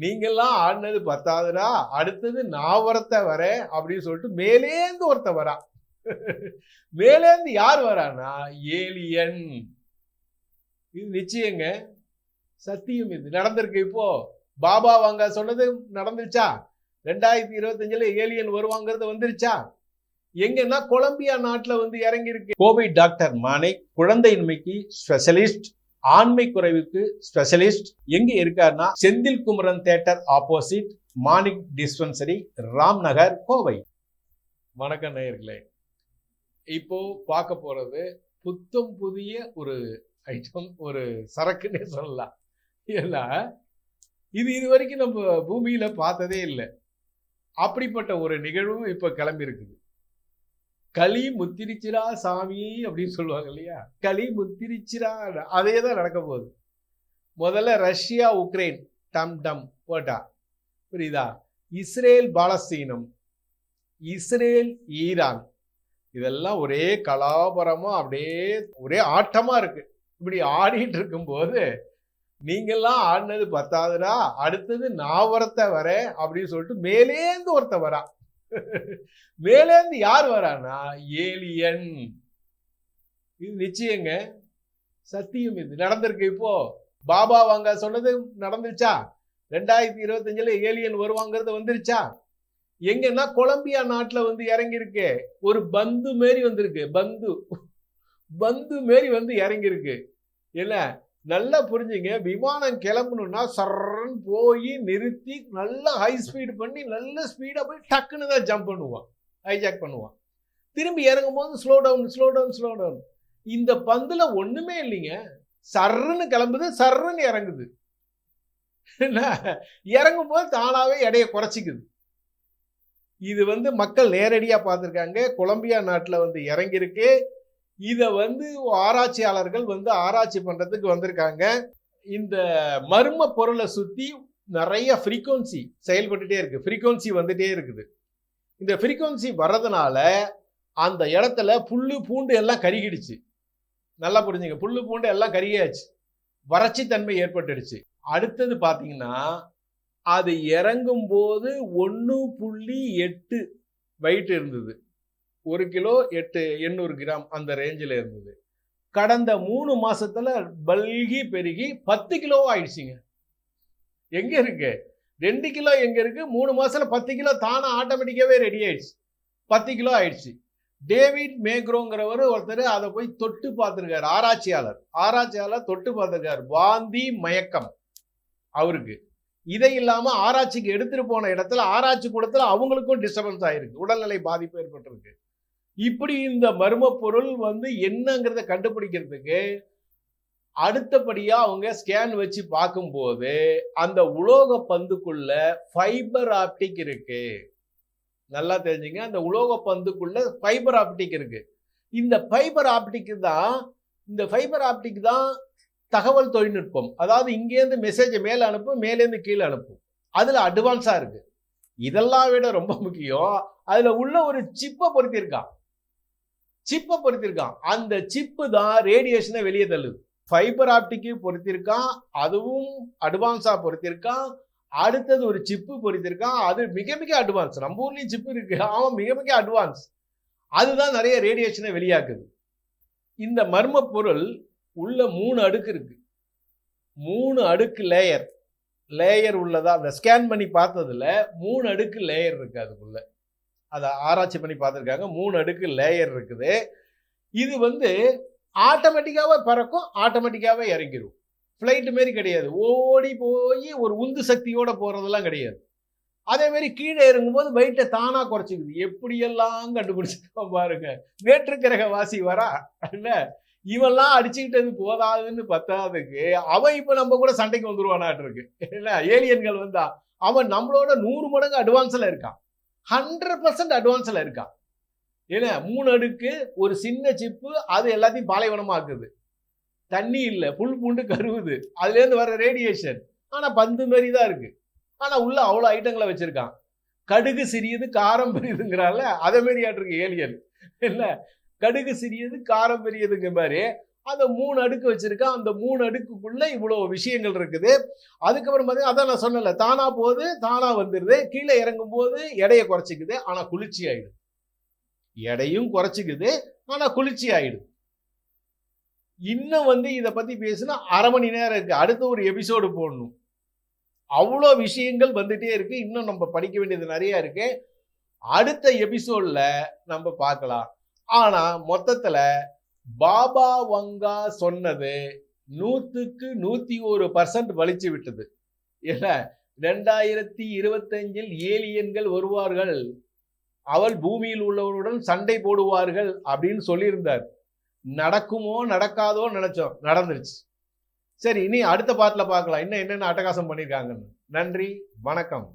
நீங்கெல்லாம் ஆடினது பத்தாதுடா அடுத்தது நான் ஒருத்த வரேன் அப்படின்னு சொல்லிட்டு மேலேந்து ஒருத்த வரா. மேலேந்து யார் வரானா ஏலியன். இது நிச்சயங்க. சத்தியம் இது. நடந்திருக்கு இப்போ. பாபா வாங்க சொன்னது நடந்துருச்சா? ரெண்டாயிரத்தி இருபத்தஞ்சுல ஏலியன் வருவாங்கிறது வந்துருச்சா? எங்கன்னா கொலம்பியா நாட்டுல வந்து இறங்கி இருக்கு கோவை டாக்டர் மாணிக் குழந்தையின்மைக்கு ஸ்பெஷலிஸ்ட். ஆண்மை குறைவுக்கு ஸ்பெஷலிஸ்ட் எங்க இருக்காருன்னா Senthil Kumaran theatre opposite Manik dispensary Ram Nagar Kovai. வணக்கம் நேயர்களே. இப்போ பார்க்க போறது புத்தம் புதிய ஒரு ஐட்டம் ஒரு சரக்குன்னே சொல்லலாம். ஏன்னா இது இது வரைக்கும் நம்ம பூமியில பார்த்ததே இல்லை. அப்படிப்பட்ட ஒரு நிகழ்வும் இப்போ கிளம்பி இருக்குது களி முத்திரிச்சிரா சாமி அப்படின்னு சொல்லுவாங்க இல்லையா? களி முத்திரிச்சிரா அதே தான் நடக்க போகுது. முதல்ல ரஷ்யா உக்ரைன். டம் டம் போட்டா. புரியுதா? இஸ்ரேல் பாலஸ்தீனம். Israel Iran. இதெல்லாம் ஒரே கலாபரமாக அப்படியே ஒரே ஆட்டமாக இருக்கு. இப்படி ஆடிட்டு இருக்கும்போது நீங்கள்லாம் ஆடினது பத்தாதுடா அடுத்தது நான் ஒருத்த வரேன் அப்படின்னு சொல்லிட்டு மேலேந்து ஒருத்த வரான் மேலேந்து யார் வரானா ஏலியன். இது நிச்சயங்க. சத்தியம் இது. நடந்திருக்கு இப்போ. பாபா வாங்க சொன்னது நடந்துருச்சா? ரெண்டாயிரத்தி இருபத்தஞ்சுல ஏலியன் வருவாங்கிறது வந்துருச்சா? எங்கன்னா கொலம்பியா நாட்டில் வந்து இறங்கியிருக்கு. ஒரு பந்து மாரி வந்திருக்கு. பந்து. பந்து மாரி வந்து இறங்கியிருக்கு. என்ன? நல்லா புரிஞ்சுங்க. விமானம் கிளம்பணும்னா சர்ன்னு போய் நிறுத்தி நல்லா ஹை ஸ்பீடு பண்ணி நல்ல ஸ்பீடாக போய் டக்குன்னு தான் ஜம்ப் பண்ணுவான். ஹைஜாக் பண்ணுவான். திரும்பி இறங்கும் போது slow down slow down slow down இந்த பந்தில் ஒன்றுமே இல்லைங்க. சர்ன்னு கிளம்புது சர்ன்னு இறங்குது. இறங்கும் போது தானாகவே எடையை குறைச்சிக்குது. இது வந்து மக்கள் நேரடியாக பார்த்துருக்காங்க. கொலம்பியா நாட்டில் வந்து இறங்கியிருக்கு. இதை வந்து ஆராய்ச்சியாளர்கள் வந்து ஆராய்ச்சி பண்ணுறதுக்கு வந்திருக்காங்க. இந்த மர்ம பொருளை சுற்றி நிறைய ஃப்ரீக்குவன்சி செயல்பட்டுட்டே இருக்குது ஃப்ரீக்குவன்சி வந்துட்டே இருக்குது. இந்த ஃப்ரீக்குவன்சி வர்றதுனால அந்த இடத்துல புல் பூண்டு எல்லாம் கருகிடுச்சு. நல்லா புரிஞ்சுங்க. புல் பூண்டு எல்லாம் கருகியாச்சு. வறட்சி தன்மை ஏற்பட்டுடுச்சு. அடுத்தது பார்த்தீங்கன்னா அது இறங்கும் போது ஒன்று புள்ளி எட்டு வெயிட் இருந்தது. ஒரு கிலோ எட்டு எண்ணூறு கிராம் அந்த ரேஞ்சில் இருந்தது. கடந்த மூணு மாசத்துல பல்கி பெருகி பத்து கிலோ ஆயிடுச்சுங்க. எங்க இருக்கு? ரெண்டு கிலோ எங்க இருக்கு? மூணு மாசத்துல பத்து கிலோ தானே ஆட்டோமேட்டிக்காவே ரெடி ஆயிடுச்சு. பத்து கிலோ ஆயிடுச்சு. டேவிட் மேக்ரோங்கிறவர் ஒருத்தர் அதை போய் தொட்டு பார்த்துருக்காரு ஆராய்ச்சியாளர். ஆராய்ச்சியாளர் தொட்டு பார்த்துருக்காரு. வாந்தி மயக்கம் அவருக்கு. இதை இல்லாமல் ஆராய்ச்சிக்கு எடுத்துகிட்டு போன இடத்துல ஆராய்ச்சி கூடத்தில் அவங்களுக்கும் டிஸ்டர்பன்ஸ் ஆகிருக்கு உடல்நிலை பாதிப்பு ஏற்பட்டிருக்கு. இப்படி இந்த மர்ம பொருள் வந்து என்னங்கிறத கண்டுபிடிக்கிறதுக்கு அடுத்தபடியா அவங்க ஸ்கேன் வச்சு பார்க்கும்போது அந்த உலோக பந்துக்குள்ள ஃபைபர் ஆப்டிக் இருக்கு. நல்லா தெரிஞ்சுங்க. அந்த உலோக பந்துக்குள்ள ஃபைபர் ஆப்டிக் இருக்கு. இந்த ஃபைபர் ஆப்டிக் தான் இந்த ஃபைபர் ஆப்டிக் தான் தகவல் தொழில்நுட்பம். அதாவது இங்கேருந்து மெசேஜை மேலே அனுப்பும் மேலேருந்து கீழே அனுப்பும். அதில் அட்வான்ஸாக இருக்கு. இதெல்லாம் விட ரொம்ப முக்கியம். அதில் உள்ள ஒரு சிப்பை பொருத்தியிருக்கான். சிப்பை பொருத்திருக்கான் அந்த சிப்பு தான் ரேடியேஷனை வெளியே தள்ளுது. ஃபைபர் ஆப்டிக்கு பொருத்திருக்கான் அதுவும் அட்வான்ஸாக பொருத்திருக்கான் அடுத்தது ஒரு சிப்பு பொருத்திருக்கான் அது மிக மிக அட்வான்ஸ் நம்ம ஊர்லேயும் சிப்பு இருக்கு. அவன் மிக மிக அட்வான்ஸ் அதுதான் நிறைய ரேடியேஷனை வெளியாக்குது. இந்த மர்ம பொருள் உள்ள மூணு அடுக்கு இருக்கு. மூணு அடுக்கு லேயர் லேயர் உள்ளதா அந்த ஸ்கேன் பண்ணி பார்த்ததுல மூணு அடுக்கு லேயர் இருக்கு அதுக்குள்ள. அதை ஆராய்ச்சி பண்ணி பார்த்துருக்காங்க. மூணு அடுக்கு லேயர் இருக்குது. இது வந்து ஆட்டோமேட்டிக்காகவே பறக்கும் ஆட்டோமேட்டிக்காகவே இறங்கிடும் ஃப்ளைட்டு மாரி கிடையாது. ஓடி போய் ஒரு உந்து சக்தியோடு போகிறதெல்லாம் கிடையாது. அதேமாரி கீழே இறங்கும்போது வெயிட்டை தானாக குறைச்சிக்குது. எப்படியெல்லாம் கண்டுபிடிச்சிருக்கோம் பாருங்க. வேற்றுக்கிரக வாசி வரா? இல்லை இவெல்லாம் அடிச்சுக்கிட்டது போதாதுன்னு பத்தாதுக்கு அவன் இப்போ நம்ம கூட சண்டைக்கு வந்துடுவானாட்டு இருக்கு இல்லை ஏலியன்கள் வந்தா. அவன் நம்மளோட நூறு மடங்கு அட்வான்ஸில் இருக்கான். ஹண்ட்ரட் பர்சன்ட் அட்வான்ஸில் இருக்கான் ஏன்னா மூணு அடுக்கு ஒரு சின்ன சிப்பு அது எல்லாத்தையும் பாலைவனமாக்குது. தண்ணி இல்லை புல் பூண்டு கருவுது. அதுலேருந்து வர ரேடியேஷன் ஆனால் பந்து மாரி தான் இருக்குது ஆனால் உள்ள அவ்வளோ ஐட்டங்களை வச்சுருக்கான். கடுகு சிறியது காரம் பெரியதுங்கிறால அதே மாரி இருக்கு ஏலியன். இல்லை கடுகு சிறியது காரம் பெரியதுங்க மாதிரி அந்த மூணு அடுக்கு வச்சுருக்கேன் அந்த மூணு அடுக்குக்குள்ளே இவ்வளோ விஷயங்கள் இருக்குது. அதுக்கப்புறம் பார்த்தீங்கன்னா அதான் நான் சொன்னல தானாக போகுது தானாக வந்துடுது கீழே இறங்கும் போது எடையை குறைச்சிக்குது ஆனால் குளிர்ச்சி ஆகிடும் எடையும் குறைச்சிக்குது ஆனால் குளிர்ச்சி ஆகிடும் இன்னும் வந்து இதை பற்றி பேசினா அரை மணி நேரம் இருக்குது அடுத்த ஒரு எபிசோடு போடணும். அவ்வளோ விஷயங்கள் வந்துட்டே இருக்குது இன்னும் நம்ம படிக்க வேண்டியது நிறையா இருக்குது அடுத்த எபிசோடில் நம்ம பார்க்கலாம். ஆனால் மொத்தத்தில் பாபா வங்கா சொன்னது நூற்றுக்கு நூற்றி ஒரு பர்சன்ட் வலிச்சு விட்டது. என்ன ரெண்டாயிரத்தி இருபத்தஞ்சில் ஏலியன்கள் வருவார்கள். அவள் பூமியில் உள்ளவருடன் சண்டை போடுவார்கள் அப்படின்னு சொல்லியிருந்தார். நடக்குமோ நடக்காதோ நினைச்சோம். நடந்துருச்சு. சரி இனி அடுத்த பாட்டில் பார்க்கலாம். இன்னும் என்னென்ன அட்டகாசம் பண்ணியிருக்காங்கன்னு. நன்றி வணக்கம்.